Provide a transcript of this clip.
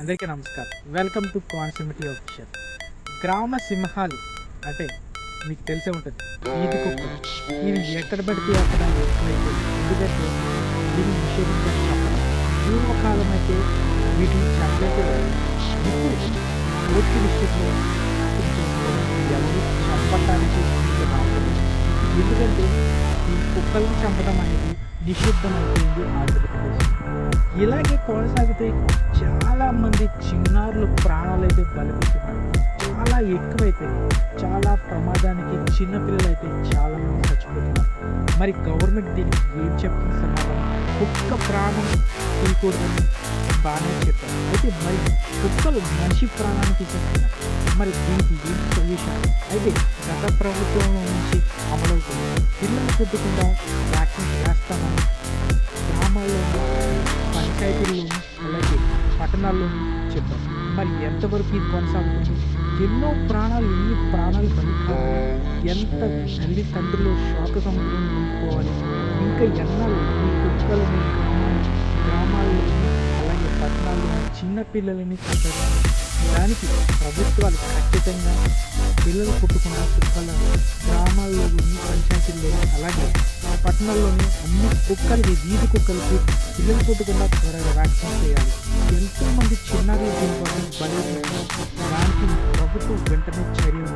అందరికీ నమస్కారం. Welcome to కాన్సిమిటీ official గ్రామ సింహాలు అంటే మీకు తెలిసే ఉంటుంది. ఈది కుక్కలు ఇవి ఎక్కడ పడితే అక్కడ ఎందుకంటే దీన్ని నిషేధించడం పూర్వకాలం అయితే వీటిని చంపేసేవారు పూర్తి విషయంలో ఎవరు చంపడానికి ఎందుకంటే ఈ కుక్కలను చంపడం అనేది నిషిద్ధమైపోయింది ఆంధ్రప్రదేశ్. ఇలాగే కొనసాగితే చాలా చిన్నారులు ప్రాణాలు అయితే బలిపిస్తున్నారు చాలా ఎక్కువైపోయింది చాలా ప్రమాదానికి చిన్నపిల్లలు అయితే చాలా మంది చచ్చిపోతున్నారు. మరి గవర్నమెంట్ దీనికి ఏం చెప్తుంది సమాధానం? కుక్క ప్రాణం తీయకూడదని బాగానే చెప్పారు. అయితే మరి కుక్కలు మనిషి ప్రాణానికి తీసేస్తున్నారు. మరి దీనికి ఏం సొల్యూషన్ అయితే గత ప్రభుత్వం నుంచి అమలవుతుంది. పిల్లలు పుట్టకుండా వ్యాక్సిన్ వేస్తామని గ్రామాల్లో పంచాయతీల్లోనూ అలాగే పట్టణాల్లోనూ మరి ఎంతవరకు ఇది కొనసాగుతుంది? ఎన్నో ప్రాణాలు ఎన్ని ప్రాణాలు బలిపోవాలి ఎంత తల్లి తండ్రులు శోక సముద్రం నింపుకోవాలి? ఇంకా ఎన్నాళ్ళు ఈ కుక్కలని గ్రామాలు గ్రామాల్లో అలాగే పట్టణాల్లో చిన్నపిల్లలని దానికి ప్రభుత్వాలు ఖచ్చితంగా పిల్లలు పుట్టుకున్న కుక్కలను పట్టణాల్లోని అన్ని కుక్కలకి వీధి కుక్కలకి పిల్లలు పుట్టకుండా త్వరగా వ్యాక్సిన్ చేయాలి. ఎంతో మంది చిన్నారులు దీనికోసం బలి దానికి ప్రభుత్వం వెంటనే చర్యలు